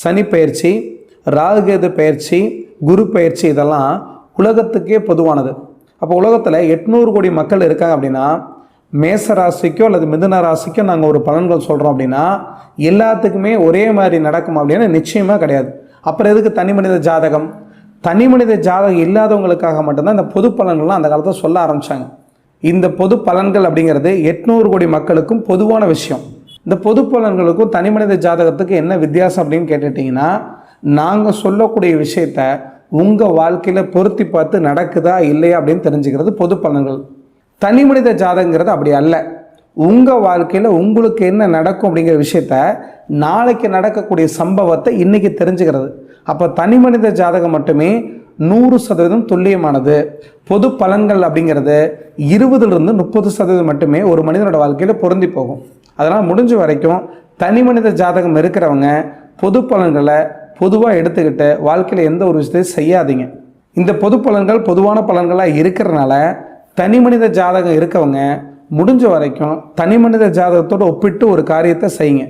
சனி பயிற்சி ராகுகேது பயிற்சி குரு பயிற்சி இதெல்லாம் உலகத்துக்கே பொதுவானது. அப்போ உலகத்தில் எட்நூறு கோடி மக்கள் இருக்காங்க அப்படின்னா மேச ராசிக்கோ அல்லது மிதுன ராசிக்கோ நாங்கள் ஒரு பலன்கள் சொல்கிறோம் அப்படின்னா எல்லாத்துக்குமே ஒரே மாதிரி நடக்கும் அப்படின்னு நிச்சயமாக கிடையாது. அப்புறம் எதுக்கு தனி மனித ஜாதகம்? தனி மனித ஜாதகம் இல்லாதவங்களுக்காக மட்டும்தான் இந்த பொது பலன்கள்லாம் அந்த காலத்தில் சொல்ல ஆரம்பித்தாங்க இந்த பொது பலன்கள் அப்படிங்கிறது எட்நூறு கோடி மக்களுக்கும் பொதுவான விஷயம். இந்த பொது பலன்களுக்கும் தனி மனித ஜாதகத்துக்கு என்ன வித்தியாசம் அப்படின்னு கேட்டுட்டிங்கன்னா நாங்கள் சொல்லக்கூடிய விஷயத்த உங்கள் வாழ்க்கையில் பொருத்தி பார்த்து நடக்குதா இல்லையா அப்படின்னு தெரிஞ்சுக்கிறது பொது பலன்கள் தனி மனித ஜாதகங்கிறது அப்படி அல்ல. உங்கள் வாழ்க்கையில் உங்களுக்கு என்ன நடக்கும் அப்படிங்கிற விஷயத்த நாளைக்கு நடக்கக்கூடிய சம்பவத்தை இன்றைக்கி தெரிஞ்சுக்கிறது. அப்போ தனி மனித ஜாதகம் மட்டுமே நூறு சதவீதம் துல்லியமானது. பொது பலன்கள் அப்படிங்கிறது இருபதுலேருந்து முப்பது சதவீதம் மட்டுமே ஒரு மனிதனோட வாழ்க்கையில் பொருந்தி போகும். அதனால் முடிஞ்ச வரைக்கும் தனி மனித ஜாதகம் இருக்கிறவங்க பொது பலன்களை பொதுவாக எடுத்துக்கிட்டு வாழ்க்கையில் எந்த ஒரு விஷயத்தையும் செய்யாதீங்க. இந்த பொது பலன்கள் பொதுவான பலன்களாக இருக்கிறனால தனி மனித ஜாதகம் இருக்கவங்க முடிஞ்ச வரைக்கும் தனி மனித ஜாதகத்தோடு ஒப்பிட்டு ஒரு காரியத்தை செய்யுங்க.